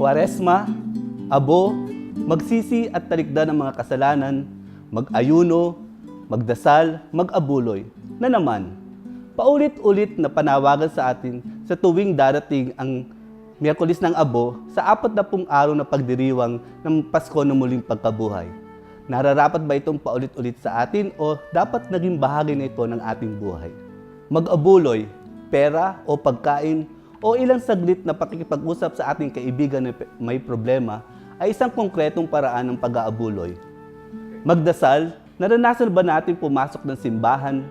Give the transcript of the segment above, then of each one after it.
Kwaresma, abo, magsisi at talikdan ng mga kasalanan, mag-ayuno, magdasal, mag-abuloy, na naman, paulit-ulit na panawagan sa atin sa tuwing darating ang Miyerkules ng Abo sa apat na pung araw na pagdiriwang ng Pasko ng muling pagkabuhay. Nararapat ba itong paulit-ulit sa atin o dapat naging bahagi na ito ng ating buhay? Mag-abuloy, pera o pagkain o ilang saglit na pakikipag-usap sa ating kaibigan na may problema ay isang konkretong paraan ng pag-aabuloy. Magdasal, naranasan ba natin pumasok ng simbahan,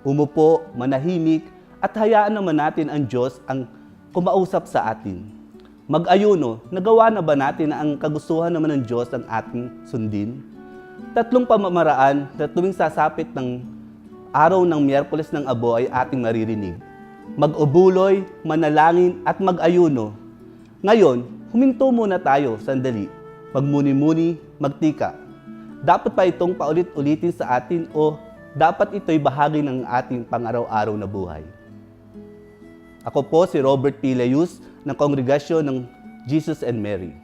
umupo, manahimik, at hayaan naman natin ang Diyos ang kumausap sa atin? Mag-ayuno, nagawa na ba natin na ang kagustuhan naman ng Diyos ang ating sundin? Tatlong pamamaraan na tuwing sasapit ng araw ng Miyerkules ng Abo ay ating maririnig. Mag-ubuloy, manalangin, at mag-ayuno. Ngayon, huminto muna tayo sandali. Magmuni-muni, magtika. Dapat pa itong paulit-ulitin sa atin o dapat ito'y bahagi ng ating pang-araw-araw na buhay. Ako po si Robert P. Leus ng Kongregasyon ng Jesus and Mary.